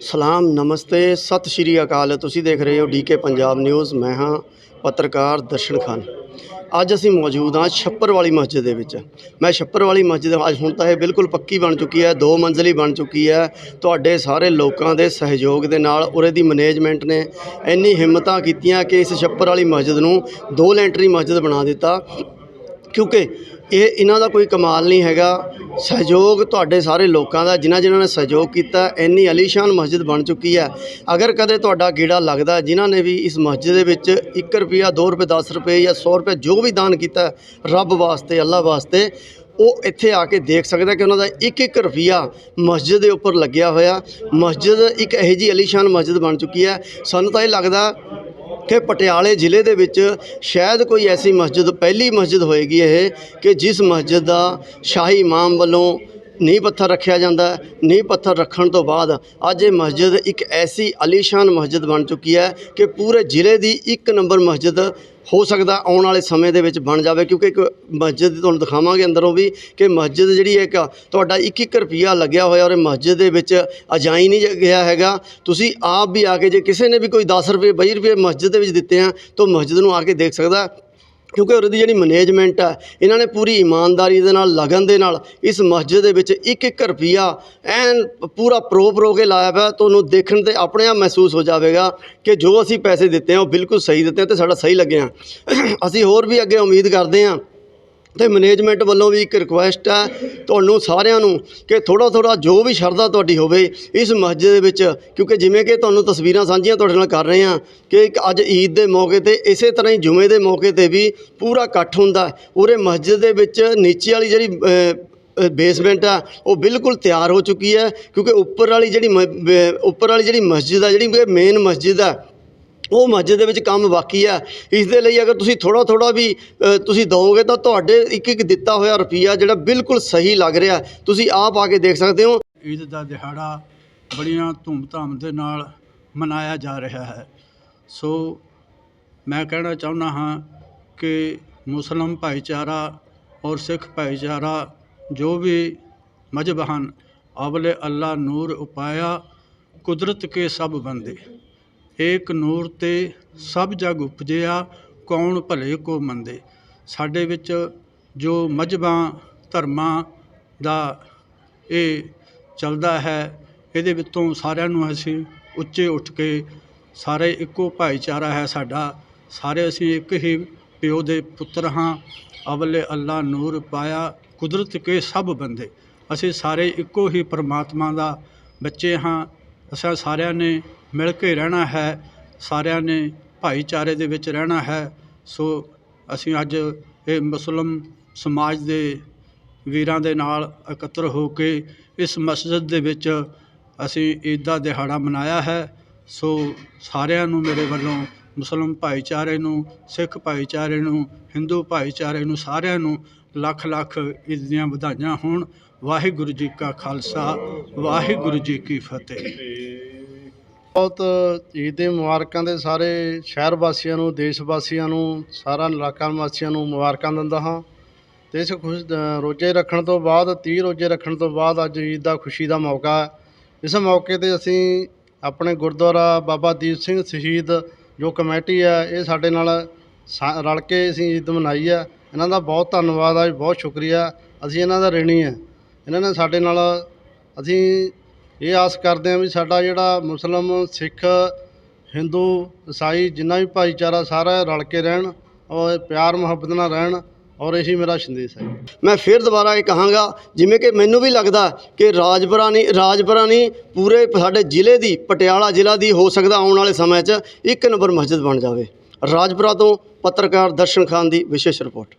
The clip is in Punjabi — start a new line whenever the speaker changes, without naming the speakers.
ਸਲਾਮ, ਨਮਸਤੇ, ਸਤਿ ਸ਼੍ਰੀ ਅਕਾਲ। ਤੁਸੀਂ ਦੇਖ ਰਹੇ ਹੋ ਡੀਕੇ ਪੰਜਾਬ ਨਿਊਜ਼। ਮੈਂ ਹਾਂ ਪੱਤਰਕਾਰ ਦਰਸ਼ਨ ਖਾਨ। ਅੱਜ ਅਸੀਂ ਮੌਜੂਦ ਹਾਂ ਛੱਪਰ ਵਾਲੀ ਮਸਜਿਦ ਦੇ ਵਿੱਚ। ਮੈਂ ਛੱਪਰ ਵਾਲੀ ਮਸਜਿਦ ਅੱਜ ਹੁਣ ਤਾਂ ਇਹ ਬਿਲਕੁਲ ਪੱਕੀ ਬਣ ਚੁੱਕੀ ਹੈ, ਦੋ ਮੰਜ਼ਲੀ ਬਣ ਚੁੱਕੀ ਹੈ। ਤੁਹਾਡੇ ਸਾਰੇ ਲੋਕਾਂ ਦੇ ਸਹਿਯੋਗ ਦੇ ਨਾਲ ਉਰੇ ਦੀ ਮੈਨੇਜਮੈਂਟ ਨੇ ਇੰਨੀ ਹਿੰਮਤਾਂ ਕੀਤੀਆਂ ਕਿ ਇਸ ਛੱਪਰ ਵਾਲੀ ਮਸਜਿਦ ਨੂੰ ਦੋ ਲੈਂਟਰੀ ਮਸਜਿਦ ਬਣਾ ਦਿੱਤਾ। ਕਿਉਂਕਿ ਇਹ ਇਹਨਾਂ ਦਾ ਕੋਈ ਕਮਾਲ ਨਹੀਂ ਹੈਗਾ। ਸਹਿਯੋਗ ਤੁਹਾਡੇ ਸਾਰੇ ਲੋਕਾਂ ਦਾ, ਜਿਨ੍ਹਾਂ ਜਿਨ੍ਹਾਂ ਨੇ ਸਹਿਯੋਗ ਕੀਤਾ, ਇੰਨੀ ਅਲੀਸ਼ਾਨ ਮਸਜਿਦ ਬਣ ਚੁੱਕੀ ਹੈ। ਅਗਰ ਕਦੇ ਤੁਹਾਡਾ ਗੇੜਾ ਲੱਗਦਾ, ਜਿਨ੍ਹਾਂ ਨੇ ਵੀ ਇਸ ਮਸਜਿਦ ਦੇ ਵਿੱਚ 1 ਰੁਪਿਆ 2 ਰੁਪਏ 10 ਰੁਪਏ ਜਾਂ 100 ਰੁਪਏ ਜੋ ਵੀ ਦਾਨ ਕੀਤਾ, ਰੱਬ ਵਾਸਤੇ ਅੱਲਾ ਵਾਸਤੇ, ਉਹ ਇੱਥੇ ਆ ਕੇ ਦੇਖ ਸਕਦਾ ਕਿ ਉਹਨਾਂ ਦਾ ਇੱਕ ਇੱਕ ਰੁਪਿਆ ਮਸਜਿਦ ਦੇ ਉੱਪਰ ਲੱਗਿਆ ਹੋਇਆ। ਮਸਜਿਦ ਇੱਕ ਇਹੋ ਜਿਹੀ ਅਲੀਸ਼ਾਨ ਮਸਜਿਦ ਬਣ ਚੁੱਕੀ ਹੈ। ਸਾਨੂੰ ਤਾਂ ਇਹ ਲੱਗਦਾ ਕਿ ਪਟਿਆਲੇ ਜ਼ਿਲ੍ਹੇ ਦੇ ਵਿੱਚ ਸ਼ਾਇਦ ਕੋਈ ਐਸੀ ਮਸਜਿਦ, ਪਹਿਲੀ ਮਸਜਿਦ ਹੋਏਗੀ ਇਹ, ਕਿ ਜਿਸ ਮਸਜਿਦ ਦਾ ਸ਼ਾਹੀ ਇਮਾਮ ਵੱਲੋਂ ਨੀਂਹ ਪੱਥਰ ਰੱਖਿਆ ਜਾਂਦਾ ਨੀਂਹ ਪੱਥਰ ਰੱਖਣ ਤੋਂ ਬਾਅਦ ਅੱਜ ਇਹ ਮਸਜਿਦ ਇੱਕ ਐਸੀ ਅਲੀਸ਼ਾਨ ਮਸਜਿਦ ਬਣ ਚੁੱਕੀ ਹੈ ਕਿ ਪੂਰੇ ਜ਼ਿਲ੍ਹੇ ਦੀ ਇੱਕ ਨੰਬਰ ਮਸਜਿਦ ਹੋ ਸਕਦਾ ਆਉਣ ਵਾਲੇ ਸਮੇਂ ਦੇ ਵਿੱਚ ਬਣ ਜਾਵੇ। ਕਿਉਂਕਿ ਇੱਕ ਮਸਜਿਦ ਤੁਹਾਨੂੰ ਦਿਖਾਵਾਂਗੇ ਅੰਦਰੋਂ ਵੀ ਕਿ ਮਸਜਿਦ ਜਿਹੜੀ ਹੈ ਇੱਕ ਤੁਹਾਡਾ ਇੱਕ ਇੱਕ ਰੁਪਿਆ ਲੱਗਿਆ ਹੋਇਆ ਔਰ ਇਹ ਮਸਜਿਦ ਦੇ ਵਿੱਚ ਅਜਾਈ ਨਹੀਂ ਗਿਆ ਹੈਗਾ। ਤੁਸੀਂ ਆਪ ਵੀ ਆ ਕੇ ਜੇ ਕਿਸੇ ਨੇ ਵੀ ਕੋਈ 10 ਰੁਪਏ 20 ਰੁਪਏ ਮਸਜਿਦ ਦੇ ਵਿੱਚ ਦਿੱਤੇ ਆ ਤਾਂ ਮਸਜਿਦ ਨੂੰ ਆ ਕੇ ਦੇਖ ਸਕਦਾ। ਕਿਉਂਕਿ ਉਹਦੀ ਜਿਹੜੀ ਮੈਨੇਜਮੈਂਟ ਹੈ ਇਹਨਾਂ ਨੇ ਪੂਰੀ ਇਮਾਨਦਾਰੀ ਦੇ ਨਾਲ, ਲਗਨ ਦੇ ਨਾਲ ਇਸ ਮਸਜਿਦ ਦੇ ਵਿੱਚ ਇੱਕ ਇੱਕ ਰੁਪਿਆ ਐਨ ਪੂਰਾ ਪ੍ਰੋ ਪ੍ਰੋ ਕੇ ਲਾਇਆ ਪਿਆ। ਤੁਹਾਨੂੰ ਦੇਖਣ ਤੇ ਆਪਣੇ ਆਪ ਮਹਿਸੂਸ ਹੋ ਜਾਵੇਗਾ ਕਿ ਜੋ ਅਸੀਂ ਪੈਸੇ ਦਿੱਤੇ ਆ, ਉਹ ਬਿਲਕੁਲ ਸਹੀ ਦਿੱਤੇ ਆ ਤੇ ਸਾਡਾ ਸਹੀ ਲੱਗਿਆ। ਅਸੀਂ ਹੋਰ ਵੀ ਅੱਗੇ ਉਮੀਦ ਕਰਦੇ ਹਾਂ ਅਤੇ ਮੈਨੇਜਮੈਂਟ ਵੱਲੋਂ ਵੀ ਇੱਕ ਰਿਕੁਐਸਟ ਹੈ ਤੁਹਾਨੂੰ ਸਾਰਿਆਂ ਨੂੰ ਕਿ ਥੋੜ੍ਹਾ ਥੋੜ੍ਹਾ ਜੋ ਵੀ ਸ਼ਰਧਾ ਤੁਹਾਡੀ ਹੋਵੇ ਇਸ ਮਸਜਿਦ ਦੇ ਵਿੱਚ, ਕਿਉਂਕਿ ਜਿਵੇਂ ਕਿ ਤੁਹਾਨੂੰ ਤਸਵੀਰਾਂ ਸਾਂਝੀਆਂ ਤੁਹਾਡੇ ਨਾਲ ਕਰ ਰਹੇ ਹਾਂ ਕਿ ਇੱਕ ਅੱਜ ਈਦ ਦੇ ਮੌਕੇ ਤੇ ਇਸੇ ਤਰ੍ਹਾਂ ਹੀ ਜੁਮੇ ਦੇ ਮੌਕੇ ਤੇ ਵੀ ਪੂਰਾ ਇਕੱਠ ਹੁੰਦਾ। ਉਰੇ ਮਸਜਿਦ ਦੇ ਵਿੱਚ ਨੀਚੇ ਵਾਲੀ ਜਿਹੜੀ ਬੇਸਮੈਂਟ ਆ, ਉਹ ਬਿਲਕੁਲ ਤਿਆਰ ਹੋ ਚੁੱਕੀ ਹੈ, ਕਿਉਂਕਿ ਉੱਪਰ ਵਾਲੀ ਜਿਹੜੀ ਮ- ਉੱਪਰ ਵਾਲੀ ਜਿਹੜੀ ਮਸਜਿਦ ਆ, ਜਿਹੜੀ ਮੇਨ ਮਸਜਿਦ ਆ ਉਹ ਮਸਜਿਦ ਦੇ ਵਿੱਚ ਕੰਮ ਬਾਕੀ ਆ। ਇਸ ਦੇ ਲਈ ਅਗਰ ਤੁਸੀਂ ਥੋੜਾ ਥੋੜਾ ਵੀ ਤੁਸੀਂ ਦਿਓਗੇ ਤਾਂ ਤੁਹਾਡੇ ਇੱਕ ਇੱਕ ਦਿੱਤਾ ਹੋਇਆ ਰੁਪਈਆ ਜਿਹੜਾ ਬਿਲਕੁਲ ਸਹੀ ਲੱਗ ਰਿਹਾ। ਤੁਸੀਂ ਆਪ ਆ ਕੇ ਦੇਖ ਸਕਦੇ ਹੋ।
ਈਦ ਦਾ ਦਿਹਾੜਾ ਬੜੀਆਂ ਧੂਮਧਾਮ ਦੇ ਨਾਲ ਮਨਾਇਆ ਜਾ ਰਿਹਾ ਹੈ। ਸੋ ਮੈਂ ਕਹਿਣਾ ਚਾਹੁੰਦਾ ਹਾਂ ਕਿ ਮੁਸਲਮ ਭਾਈਚਾਰਾ ਔਰ ਸਿੱਖ ਭਾਈਚਾਰਾ ਜੋ ਵੀ ਮਜ਼ਹਬ ਹਨ ਅਵਲੇ ਅੱਲਾ ਨੂਰ ਉਪਾਇਆ ਕੁਦਰਤ ਕੇ ਸਭ ਬੰਦੇ। ਏਕ ਨੂਰ ਤੇ ਸਭ ਜਗ ਉਪਜਿਆ, ਕੌਣ ਭਲੇ ਕੋ ਮੰਦੇ? ਸਾਡੇ ਵਿੱਚ ਜੋ ਮਜ਼ਹਬਾਂ ਧਰਮਾਂ ਦਾ ਇਹ ਚੱਲਦਾ ਹੈ, ਇਹਦੇ ਵਿੱਚੋਂ ਸਾਰਿਆਂ ਨੂੰ ਅਸੀਂ ਉੱਚੇ ਉੱਠ ਕੇ ਸਾਰੇ ਇੱਕੋ ਭਾਈਚਾਰਾ ਹੈ ਸਾਡਾ। ਸਾਰੇ ਅਸੀਂ ਇੱਕ ਹੀ ਪਿਓ ਦੇ ਪੁੱਤਰ ਹਾਂ। ਅਵਲੇ ਅੱਲਾ ਨੂਰ ਪਾਇਆ ਕੁਦਰਤ ਕੇ ਸਭ ਬੰਦੇ। ਅਸੀਂ ਸਾਰੇ ਇੱਕੋ ਹੀ ਪਰਮਾਤਮਾ ਦਾ ਬੱਚੇ ਹਾਂ। ਅਸਾਂ ਸਾਰਿਆਂ ਨੇ ਮਿਲ ਕੇ ਰਹਿਣਾ ਹੈ, ਸਾਰਿਆਂ ਨੇ ਭਾਈਚਾਰੇ ਦੇ ਵਿੱਚ ਰਹਿਣਾ ਹੈ। ਸੋ ਅਸੀਂ ਅੱਜ ਇਹ ਮੁਸਲਿਮ ਸਮਾਜ ਦੇ ਵੀਰਾਂ ਦੇ ਨਾਲ ਇਕੱਤਰ ਹੋ ਕੇ ਇਸ ਮਸਜਿਦ ਦੇ ਵਿੱਚ ਅਸੀਂ ਈਦ ਦਾ ਦਿਹਾੜਾ ਮਨਾਇਆ ਹੈ। ਸੋ ਸਾਰਿਆਂ ਨੂੰ ਮੇਰੇ ਵੱਲੋਂ, ਮੁਸਲਿਮ ਭਾਈਚਾਰੇ ਨੂੰ, ਸਿੱਖ ਭਾਈਚਾਰੇ ਨੂੰ, ਹਿੰਦੂ ਭਾਈਚਾਰੇ ਨੂੰ, ਸਾਰਿਆਂ ਨੂੰ ਲੱਖ ਲੱਖ ਈਦ ਦੀਆਂ ਵਧਾਈਆਂ ਹੋਣ। ਵਾਹਿਗੁਰੂ ਜੀ ਕਾ ਖਾਲਸਾ, ਵਾਹਿਗੁਰੂ ਜੀ ਕੀ ਫਤਿਹ।
ਬਹੁਤ ਈਦ ਦੇ ਮੁਬਾਰਕਾਂ ਦੇ ਸਾਰੇ ਸ਼ਹਿਰ ਵਾਸੀਆਂ ਨੂੰ ਦੇਸ਼ ਵਾਸੀਆਂ ਨੂੰ, ਸਾਰਾ ਇਲਾਕਾ ਵਾਸੀਆਂ ਨੂੰ ਮੁਬਾਰਕਾਂ ਦਿੰਦਾ ਹਾਂ। ਤੇ ਇਸ ਖੁਸ਼ ਰੋਜ਼ੇ ਰੱਖਣ ਤੋਂ ਬਾਅਦ 30 ਰੋਜ਼ੇ ਰੱਖਣ ਤੋਂ ਬਾਅਦ ਅੱਜ ਈਦ ਦਾ ਖੁਸ਼ੀ ਦਾ ਮੌਕਾ ਹੈ। ਇਸ ਮੌਕੇ ਤੇ ਅਸੀਂ ਆਪਣੇ ਗੁਰਦੁਆਰਾ ਬਾਬਾ ਦੀਪ ਸਿੰਘ ਸ਼ਹੀਦ ਜੋ ਕਮੇਟੀ ਹੈ, ਇਹ ਸਾਡੇ ਨਾਲ ਸਾ- ਰਲ ਕੇ ਅਸੀਂ ਈਦ ਮਨਾਈ ਹੈ। ਇਹਨਾਂ ਦਾ ਬਹੁਤ ਧੰਨਵਾਦ ਹੈ ਬਹੁਤ ਸ਼ੁਕਰੀਆ। ਅਸੀਂ ਇਹਨਾਂ ਦਾ ਰਿਣੀ ਹੈ। ਇਹਨਾਂ ਨੇ ਸਾਡੇ ਨਾਲ ਅਸੀਂ ਇਹ ਆਸ ਕਰਦੇ ਹਾਂ ਵੀ ਸਾਡਾ ਜਿਹੜਾ ਮੁਸਲਮ, ਸਿੱਖ, ਹਿੰਦੂ, ਈਸਾਈ ਜਿੰਨਾ ਵੀ ਭਾਈਚਾਰਾ ਸਾਰਾ ਰਲ ਕੇ ਰਹਿਣ ਔਰ ਪਿਆਰ, ਮੁਹੱਬਤ ਨਾਲ ਰਹਿਣ ਔਰ ਇਹੀ ਮੇਰਾ ਸੰਦੇਸ਼ ਹੈ।
ਮੈਂ ਫਿਰ ਦੁਬਾਰਾ ਇਹ ਕਹਾਂਗਾ, ਜਿਵੇਂ ਕਿ ਮੈਨੂੰ ਵੀ ਲੱਗਦਾ ਕਿ ਰਾਜਪੁਰਾ ਨਹੀਂ ਰਾਜਪੁਰਾ ਨਹੀਂ ਪੂਰੇ ਸਾਡੇ ਜ਼ਿਲ੍ਹੇ ਦੀ, ਪਟਿਆਲਾ ਜ਼ਿਲ੍ਹਾ ਦੀ ਹੋ ਸਕਦਾ ਆਉਣ ਵਾਲੇ ਸਮੇਂ 'ਚ ਇੱਕ ਨੰਬਰ ਮਸਜਿਦ ਬਣ ਜਾਵੇ। ਰਾਜਪੁਰਾ ਤੋਂ ਪੱਤਰਕਾਰ ਦਰਸ਼ਨ ਖਾਨ ਦੀ ਵਿਸ਼ੇਸ਼ ਰਿਪੋਰਟ।